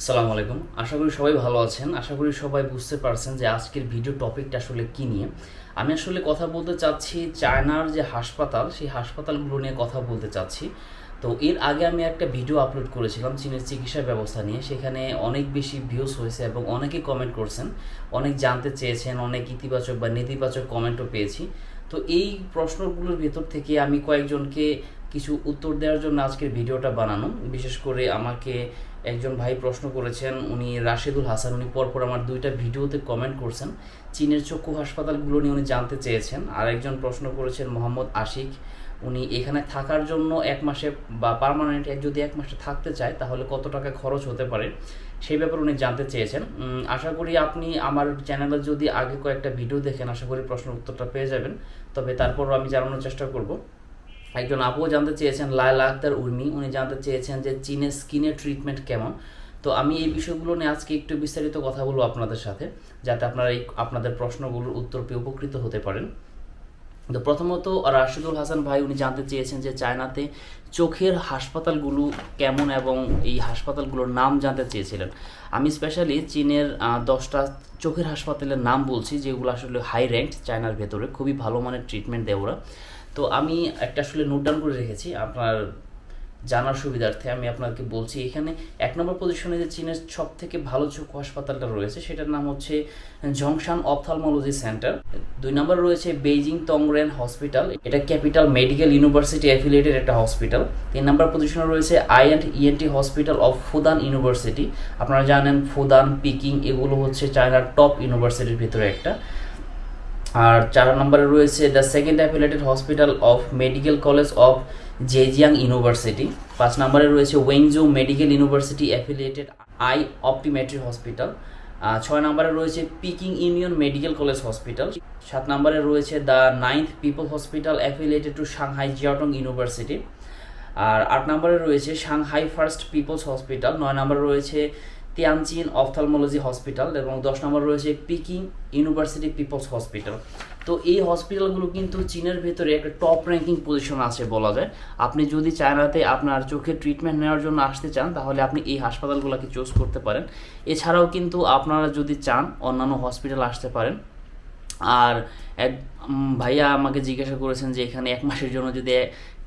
আসসালামু আলাইকুম। আশা করি সবাই ভালো আছেন। আশা করি সবাই বুঝতে পারছেন যে আজকের ভিডিও টপিকটা আসলে কী নিয়ে। আমি আসলে কথা বলতে চাচ্ছি চায়নার যে হাসপাতাল, সেই হাসপাতালগুলো নিয়ে কথা বলতে চাচ্ছি। তো এর আগে আমি একটা ভিডিও আপলোড করেছিলাম চীনের চিকিৎসা ব্যবস্থা নিয়ে। সেখানে অনেক বেশি ভিউজ হয়েছে এবং অনেকে কমেন্ট করছেন। অনেক জানতে চেয়েছেন, অনেক ইতিবাচক বা নেতিবাচক কমেন্টও পেয়েছি। তো এই প্রশ্নগুলোর ভেতর থেকে আমি কয়েকজনকে কিছু উত্তর দেওয়ার জন্য আজকের ভিডিওটা বানানো। বিশেষ করে আমাকে একজন ভাই প্রশ্ন করেছেন, উনি রাশেদুল হাসান, উনি পরপর আমার দুইটা ভিডিওতে কমেন্ট করছেন। চীনের চক্ষু হাসপাতালগুলো নিয়ে উনি জানতে চেয়েছেন। আর একজন প্রশ্ন করেছেন, মোহাম্মদ আশিক, উনি এখানে থাকার জন্য এক মাসে বা পার্মানেন্ট যদি এক মাসে থাকতে চায়, তাহলে কত টাকা খরচ হতে পারে? সেই ব্যাপারে উনি জানতে চেয়েছেন। আশা করি আপনি আমার চ্যানেলে যদি আগে কয়েকটা ভিডিও দেখেন, আশা করি প্রশ্নের উত্তরটা পেয়ে যাবেন। তবে তারপরও আমি জানানোর চেষ্টা করব। একজন আপুও জানতে চেয়েছেন লায়লা আক্তার উর্মি। উনি জানতে চেয়েছেন যে চীনের স্কিনের ট্রিটমেন্ট কেমন। তো আমি এই বিষয়গুলো নিয়ে আজকে একটু বিস্তারিত কথা বলব আপনাদের সাথে, যাতে আপনারা এই আপনাদের প্রশ্নগুলোর উত্তর পেয়ে উপকৃত হতে পারেন। তো প্রথমত রাশিদুল হাসান ভাই, উনি জানতে চেয়েছেন যে চায়নাতে চোখের হাসপাতালগুলো কেমন এবং এই হাসপাতালগুলোর নাম জানতে চেয়েছিলেন। আমি স্পেশালি চীনের দশটা চোখের হাসপাতালের নাম বলছি, যেগুলো আসলে হাই র্যাঙ্ক চায়নার ভেতরে। খুবই ভালো মানের ট্রিটমেন্ট দেয় ওরা। তো আমি একটা আসলে নোট ডাউন করে রেখেছি, আপনার জানার সুবিধার্থে আমি আপনাকে বলছি এখানে এক নম্বর পজিশনে যে চীনের সব থেকে ভালো চক্ষু হাসপাতালটা রয়েছে, সেটার নাম হচ্ছে জংশান অপথালমোলজি সেন্টার দুই নম্বর রয়েছে বেইজিং তংরেন হসপিটাল এটা ক্যাপিটাল মেডিকেল ইউনিভার্সিটি অ্যাফিলিয়েটেড একটা হসপিটাল তিন নম্বর পজিশনে রয়েছে eye and ENT hospital of Fudan university আপনারা জানেন ফুদান পিকিং এগুলো হচ্ছে চায়নার টপ ইউনিভার্সিটির ভিতরে একটা। আর চার নম্বরে রয়েছে the second affiliated hospital of medical college of Zhejiang university পাঁচ নম্বরে রয়েছে Wenzhou medical university affiliated eye optometry hospital ছয় নম্বরে রয়েছে Peking union medical college hospital সাত নম্বরে রয়েছে the ninth people hospital affiliated to Shanghai Jiaotong university আর আট নম্বরে রয়েছে সাংহাই ফার্স্ট পিপলস হসপিটাল নয় নম্বরে রয়েছে তিয়ানচিন অফথালমোলজি হসপিটাল এবং দশ নম্বর রয়েছে পিকিং ইউনিভার্সিটি পিপলস হসপিটাল তো এই হসপিটালগুলো কিন্তু চীনের ভেতরে একটা টপ র্যাঙ্কিং পজিশন আছে বলা যায়। আপনি যদি চায়নাতে আপনার চোখের ট্রিটমেন্ট নেওয়ার জন্য আসতে চান, তাহলে আপনি এই হাসপাতালগুলোকে চুজ করতে পারেন। এছাড়াও কিন্তু আপনারা যদি চান, অন্যান্য হসপিটাল আসতে পারেন। আর এক ভাইয়া আমাকে জিজ্ঞাসা করেছেন যে এখানে এক মাসের জন্য যদি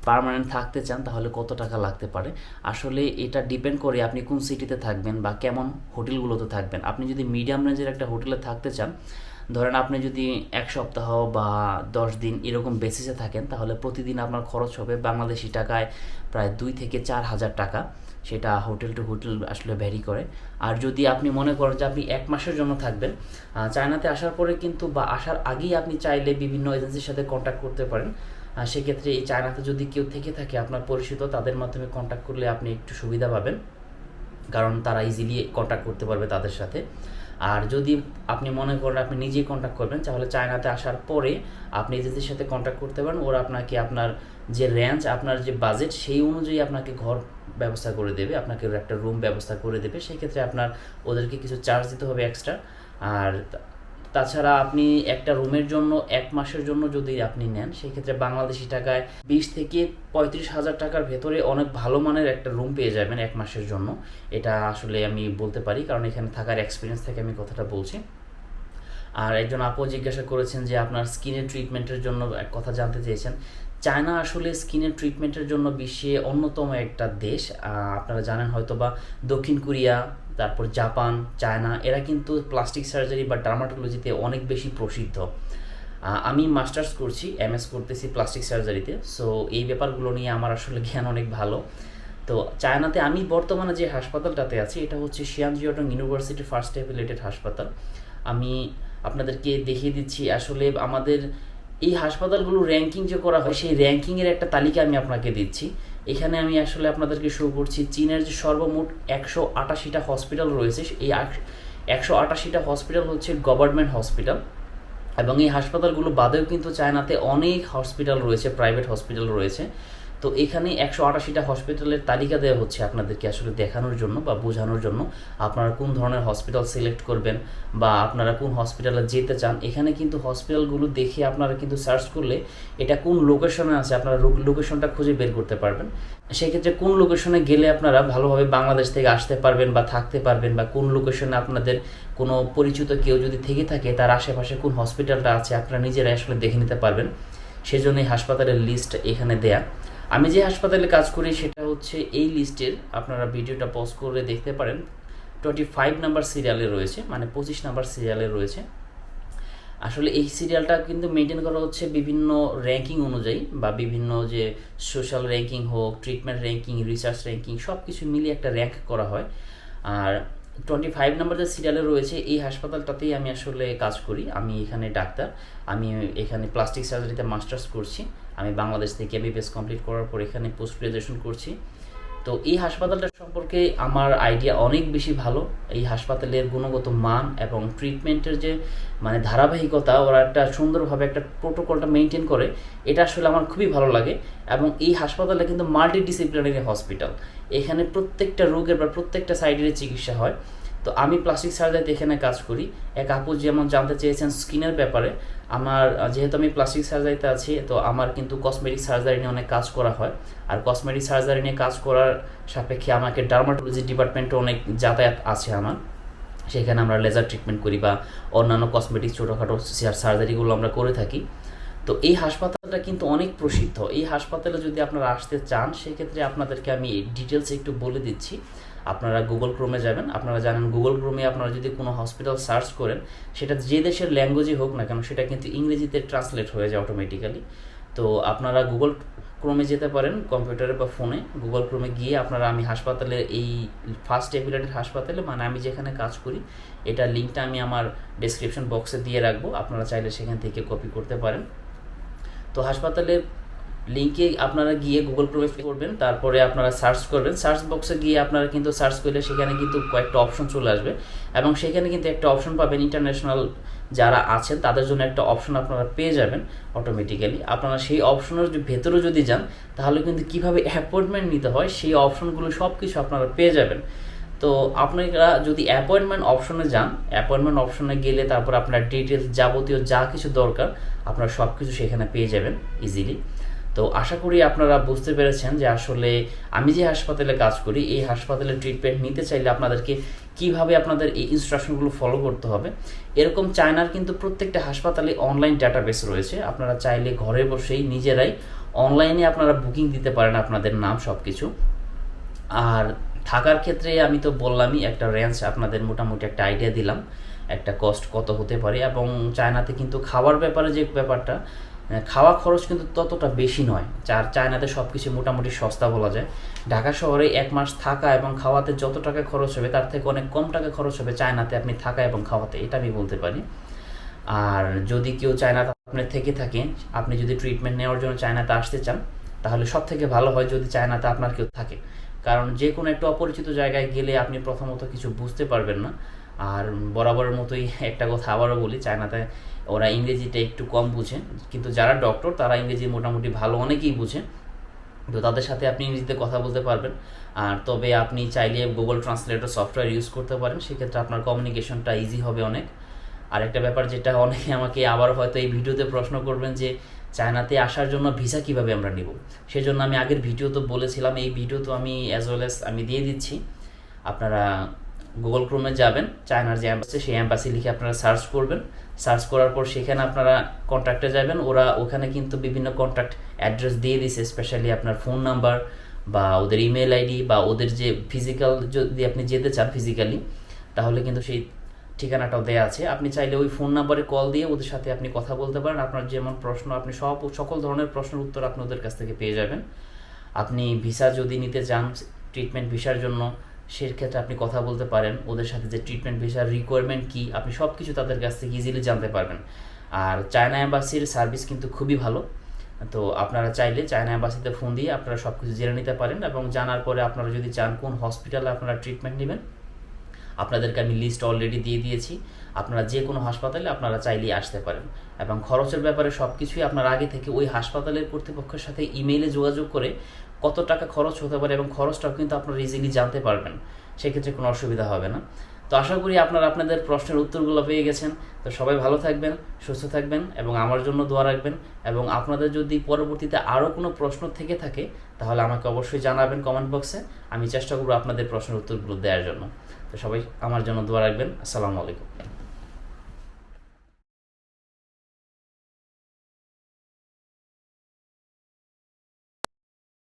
পারমানেন্ট থাকতে চান, তাহলে কত টাকা লাগতে পারে? আসলে এটা ডিপেন্ড করে আপনি কোন সিটিতে থাকবেন বা কেমন হোটেলগুলোতে থাকবেন। আপনি যদি মিডিয়াম রেঞ্জের একটা হোটেলে থাকতে চান ধরেন আপনি যদি এক সপ্তাহ বা দশ দিন এরকম বেসিসে থাকেন, তাহলে প্রতিদিন আপনার খরচ হবে বাংলাদেশি টাকায় প্রায় দুই থেকে চার হাজার টাকা। সেটা হোটেল টু হোটেল আসলে ভ্যারি করে। আর যদি আপনি মনে করেন যে আপনি এক মাসের জন্য থাকবেন চায়নাতে আসার পরে কিন্তু বা আসার আগেই আপনি চাইলে বিভিন্ন এজেন্সির সাথে কন্ট্যাক্ট করতে পারেন। সেক্ষেত্রে এই চায়নাতে যদি কেউ থেকে থাকে আপনার পরিচিত, তাদের মাধ্যমে কন্ট্যাক্ট করলে আপনি একটু সুবিধা পাবেন। কারণ তারা ইজিলি কন্ট্যাক্ট করতে পারবে তাদের সাথে। আর যদি আপনি মনে করেন আপনি নিজেই কন্ট্যাক্ট করবেন, তাহলে চায়নাতে আসার পরে আপনি এজেন্সির সাথে কন্ট্যাক্ট করতে পারেন। ওরা আপনাকে আপনার যে র্যাঞ্চ আপনার যে বাজেট সেই অনুযায়ী আপনাকে ঘর ব্যবস্থা করে দেবে, আপনাকে একটা রুম ব্যবস্থা করে দেবে। সেই ক্ষেত্রে আপনার ওদেরকে কিছু চার্জ দিতে হবে এক্সট্রা আর তাছাড়া আপনি একটা রুমের জন্য এক মাসের জন্য যদি আপনি নেন, সেক্ষেত্রে বাংলাদেশি টাকায় বিশ থেকে পঁয়ত্রিশ হাজার টাকার ভেতরে অনেক ভালো মানের একটা রুম পেয়ে যাবেন এক মাসের জন্য। এটা আসলে আমি বলতে পারি, কারণ এখানে থাকার এক্সপিরিয়েন্স থেকে আমি কথাটা বলছি। আর একজন আপু জিজ্ঞাসা করেছেন যে আপনার স্কিনের ট্রিটমেন্টের জন্য এক কথা জানতে চেয়েছেন। চায়না আসলে স্কিনের ট্রিটমেন্টের জন্য বিশ্বে অন্যতম একটা দেশ। আপনারা জানেন হয়তো বা দক্ষিণ কোরিয়া, তারপর জাপান, চায়না, এরা কিন্তু প্লাস্টিক সার্জারি বা ডার্মাটোলজিতে অনেক বেশি প্রসিদ্ধ। আমি মাস্টার্স করছি, এমএস করতেছি প্লাস্টিক সার্জারিতে। সো, এই ব্যাপারগুলো নিয়ে আমার আসলে জ্ঞান অনেক ভালো। তো, চায়নাতে আমি বর্তমানে যে হাসপাতালটাতে আছি, এটা হচ্ছে শিয়ানজিওটং ইউনিভার্সিটি ফার্স্ট অ্যাফিলেটেড হাসপাতাল। আমি আপনাদেরকে দেখিয়ে দিচ্ছি, আসলে আমাদের এই হাসপাতালগুলো র্যাঙ্কিং যে করা হয়, সেই র্যাঙ্কিংয়ের একটা তালিকা আমি আপনাকে দিচ্ছি। এখানে আমি আসলে আপনাদেরকে শো করছি, চীনের যে সর্বমোট একশো আটাশিটা হসপিটাল রয়েছে, এই একশো আটাশিটা হসপিটাল হচ্ছে গভর্নমেন্ট হসপিটাল এবং এই হাসপাতালগুলো বাদেও কিন্তু চায়নাতে অনেক হসপিটাল রয়েছে প্রাইভেট হসপিটাল রয়েছে। তো এখানে একশো আটাশিটা হসপিটালের তালিকা দেওয়া হচ্ছে আপনাদেরকে আসলে দেখানোর জন্য বা বোঝানোর জন্য। আপনারা কোন ধরনের হসপিটাল সিলেক্ট করবেন বা আপনারা কোন হসপিটালে যেতে চান, এখানে কিন্তু হসপিটালগুলো দেখে আপনারা কিন্তু সার্চ করলে এটা কোন লোকেশনে আছে, আপনারা লোকেশনটা খুঁজে বের করতে পারবেন। সেক্ষেত্রে কোন লোকেশনে গেলে আপনারা ভালোভাবে বাংলাদেশ থেকে আসতে পারবেন বা থাকতে পারবেন বা কোন লোকেশনে আপনাদের কোনো পরিচিত কেউ যদি থেকে থাকে, তার আশেপাশে কোন হসপিটালটা আছে, আপনারা নিজেরাই আসলে দেখে নিতে পারবেন। সেজন্য এই হাসপাতালের লিস্ট এখানে দেয়া। আমি যে হাসপাতালে কাজ করি সেটা হচ্ছে এই লিস্টের, আপনারা ভিডিওটা পজ করে দেখতে পারেন। টোয়েন্টি ফাইভ নাম্বার সিরিয়ালে রয়েছে মানে পঁচিশ নাম্বার সিরিয়ালে রয়েছে। আসলে এই সিরিয়ালটা কিন্তু মেনটেন করা হচ্ছে বিভিন্ন র্যাঙ্কিং অনুযায়ী বা বিভিন্ন যে সোশ্যাল র্যাঙ্কিং হোক ট্রিটমেন্ট র্যাঙ্কিং রিসার্চ র্যাঙ্কিং সব কিছু মিলিয়ে একটা র্যাঙ্ক করা হয়। আর টোয়েন্টি ফাইভ নাম্বার যে সিরিয়ালে রয়েছে, এই হাসপাতালটাতেই আমি আসলে কাজ করি। আমি এখানে ডাক্তার, আমি এখানে প্লাস্টিক সার্জারিতে মাস্টার্স করছি। আমি বাংলাদেশ থেকে এমবিবিএস কমপ্লিট করার পর এখানে পোস্ট গ্রাজুয়েশন করছি। তো এই হাসপাতালটা সম্পর্কে আমার আইডিয়া অনেক বেশি ভালো। এই হাসপাতালের গুণগত মান এবং ট্রিটমেন্টের যে মানে ধারাবাহিকতা, ওরা একটা সুন্দরভাবে একটা প্রোটোকলটা মেনটেন করে, এটা আসলে আমার খুবই ভালো লাগে। এবং এই হাসপাতালে কিন্তু মাল্টি ডিসিপ্লিনারি হসপিটাল এখানে প্রত্যেকটা রোগের বা প্রত্যেকটা সাইডের চিকিৎসা হয়। তো আমি প্লাস্টিক সার্জারিতে এখানে কাজ করি। এক আপু যেমন জানতে চেয়েছেন স্কিনের ব্যাপারে, আমার যেহেতু আমি প্লাস্টিক সার্জারিতে আছি, তো আমার কিন্তু কসমেটিক সার্জারি নিয়ে অনেক কাজ করা হয়। আর কসমেটিক সার্জারি নিয়ে কাজ করার সাপেক্ষে আমাকে ডার্মাটোলজি ডিপার্টমেন্টে অনেক যাতায়াত আছে আমার। সেখানে আমরা লেজার ট্রিটমেন্ট করি বা অন্যান্য কসমেটিক ছোটোখাটো সার্জারিগুলো আমরা করে থাকি। তো এই হাসপাতালটা কিন্তু অনেক প্রসিদ্ধ। এই হাসপাতালে যদি আপনারা আসতে চান, সেক্ষেত্রে আপনাদেরকে আমি ডিটেলস একটু বলে দিচ্ছি। আপনারা গুগল ক্রোমে যাবেন, আপনারা জানেন গুগল ক্রোমে আপনারা যদি কোনো হসপিটাল সার্চ করেন, সেটা যে দেশের ল্যাঙ্গুয়েজই হোক না কেন, সেটা কিন্তু ইংরেজিতে ট্রান্সলেট হয়ে যায় অটোমেটিক্যালি তো আপনারা গুগল ক্রোমে যেতে পারেন কম্পিউটারে বা ফোনে গুগল ক্রোমে গিয়ে আপনারা আমি হাসপাতালে এই ফার্স্ট এফিলেটেড হাসপাতালে মানে আমি যেখানে কাজ করি, এটা লিঙ্কটা আমি আমার ডিসক্রিপশন বক্সে দিয়ে রাখব। আপনারা চাইলে সেখান থেকে কপি করতে পারেন। তো হাসপাতালের লিঙ্কে আপনারা গিয়ে গুগল ক্রোমে করবেন, তারপরে আপনারা সার্চ করবেন। সার্চ বক্সে গিয়ে আপনারা কিন্তু সার্চ করলে সেখানে কিন্তু কয়েকটা অপশন চলে আসবে। এবং সেখানে কিন্তু একটা অপশন পাবেন ইন্টারন্যাশনাল যারা আছেন, তাদের জন্য একটা অপশন আপনারা পেয়ে যাবেন অটোমেটিক্যালি আপনারা সেই অপশনের ভেতরে যদি যান, তাহলে কিন্তু কীভাবে অ্যাপয়েন্টমেন্ট নিতে হয়, সেই অপশনগুলো সব কিছু আপনারা পেয়ে যাবেন। তো আপনারা যদি অ্যাপয়েন্টমেন্ট অপশনে যান অ্যাপয়েন্টমেন্ট অপশনে গেলে তারপর আপনার ডিটেলস যাবতীয় যা কিছু দরকার, আপনারা সব কিছু সেখানে পেয়ে যাবেন ইজিলি তো আশা করি আপনারা বুঝতে পেরেছেন যে আসলে আমি যে হাসপাতালে কাজ করি, এই হাসপাতালে ট্রিটমেন্ট নিতে চাইলে আপনাদেরকে কীভাবে আপনাদের এই ইনস্ট্রাকশনগুলো ফলো করতে হবে। এরকম চায়নার কিন্তু প্রত্যেকটা হাসপাতালে অনলাইন ডাটাবেস রয়েছে। আপনারা চাইলে ঘরে বসেই নিজেরাই অনলাইনে আপনারা বুকিং দিতে পারেন আপনাদের নাম সব কিছু আর থাকার ক্ষেত্রে আমি তো বললামই, একটা রেঞ্জ আপনাদের মোটামুটি একটা আইডিয়া দিলাম। একটা কস্ট কত হতে পারে এবং চায়নাতে কিন্তু খাবার ব্যাপারে যে ব্যাপারটা খাওয়া খরচ কিন্তু ততটা বেশি নয়। চার চায়নাতে সব কিছু মোটামুটি সস্তা বলা যায়। ঢাকা শহরে এক মাস থাকা এবং খাওয়াতে যত টাকা খরচ হবে, তার থেকে অনেক কম টাকা খরচ হবে চায়নাতে আপনি থাকা এবং খাওয়াতে। এটা আমি বলতে পারি। আর যদি কেউ চায়নাতে আপনি থেকে থাকেন আপনি যদি ট্রিটমেন্ট নেওয়ার জন্য চায়নাতে আসতে চান, তাহলে সব থেকে ভালো হয় যদি চায়নাতে আপনার কেউ থাকে। কারণ যে কোনো একটা অপরিচিত জায়গায় গেলে আপনি প্রথমত কিছু বুঝতে পারবেন না। আর বরাবরের মতোই একটা কথা আবারও বলি, চায়নাতে ওরা ইংরেজিটা একটু কম বুঝে, কিন্তু যারা ডক্টর তারা ইংরেজি মোটামুটি ভালো অনেকেই বুঝে। তো তাদের সাথে আপনি ইংরেজিতে কথা বলতে পারবেন। আর তবে আপনি চাইলে গুগল ট্রান্সলেটর সফটওয়্যার ইউজ করতে পারেন, সেক্ষেত্রে আপনার কমিউনিকেশনটা ইজি হবে অনেক। আরেকটা ব্যাপার যেটা অনেকে আমাকে আবার হয়তো এই ভিডিওতে প্রশ্ন করবেন যে, চায়নাতে আসার জন্য ভিসা কীভাবে আমরা নিব? সেজন্য আমি আগের ভিডিও তো বলেছিলাম, এই ভিডিও তো আমি অ্যাজ ওয়েল আমি দিয়ে দিচ্ছি। আপনারা গুগল ক্রোমে যাবেন চায়নার যে অ্যাম্বাসি সেই অ্যাম্বাসি লিখে আপনারা সার্চ করবেন। সার্চ করার পর সেখানে আপনারা কন্ট্যাক্টে যাবেন। ওরা ওখানে কিন্তু বিভিন্ন কন্ট্যাক্ট অ্যাড্রেস দিয়ে দিছে স্পেশালি আপনার ফোন নাম্বার বা ওদের ইমেল আইডি বা ওদের যে ফিজিক্যাল যদি আপনি যেতে চান ফিজিক্যালি তাহলে কিন্তু সেই ঠিকানাটাও দেওয়া আছে। আপনি চাইলে ওই ফোন নাম্বারে কল দিয়ে ওদের সাথে আপনি কথা বলতে পারেন। আপনার যেমন প্রশ্ন, আপনি সব, সকল ধরনের প্রশ্নের উত্তর আপনি ওদের কাছ থেকে পেয়ে যাবেন। আপনি ভিসা যদি নিতে চান ট্রিটমেন্ট ভিসার জন্য সেক্ষেত্রে আপনি কথা বলতে পারেন। ওদের সাথে যে ট্রিটমেন্ট ভিসার রিকোয়ারমেন্ট কী, আপনি সব কিছু তাদের কাছ থেকে ইজিলি জানতে পারবেন। আর চায়না অ্যাম্বাসির সার্ভিস কিন্তু খুবই ভালো। তো আপনারা চাইলে চায়না অ্যাম্বাসিতে ফোন দিয়ে আপনারা সব কিছু জেনে নিতে পারেন এবং জানার পরে আপনারা যদি চান কোন হসপিটালে আপনারা ট্রিটমেন্ট নেবেন আপনাদেরকে আমি লিস্ট অলরেডি দিয়ে দিয়েছি। আপনারা যে কোনো হাসপাতালে আপনারা চাইলেই আসতে পারেন। এবং খরচের ব্যাপারে সব কিছুই আপনার আগে থেকে ওই হাসপাতালের কর্তৃপক্ষের সাথে ইমেইলে যোগাযোগ করে কত টাকা খরচ হতে পারে এবং খরচটাও কিন্তু আপনারা ইজিলি জানতে পারবেন। সেক্ষেত্রে কোনো অসুবিধা হবে না। তো আশা করি আপনারা আপনাদের প্রশ্নের উত্তরগুলো পেয়ে গেছেন। তো সবাই ভালো থাকবেন, সুস্থ থাকবেন এবং আমার জন্য দোয়া রাখবেন। এবং আপনাদের যদি পরবর্তীতে আরও কোনো প্রশ্ন থেকে থাকে, তাহলে আমাকে অবশ্যই জানাবেন কমেন্ট বক্সে। আমি চেষ্টা করব আপনাদের প্রশ্নের উত্তরগুলো দেওয়ার জন্য। তো সবাই আমার জন্য দোয়া রাখবেন। আসসালামু আলাইকুম।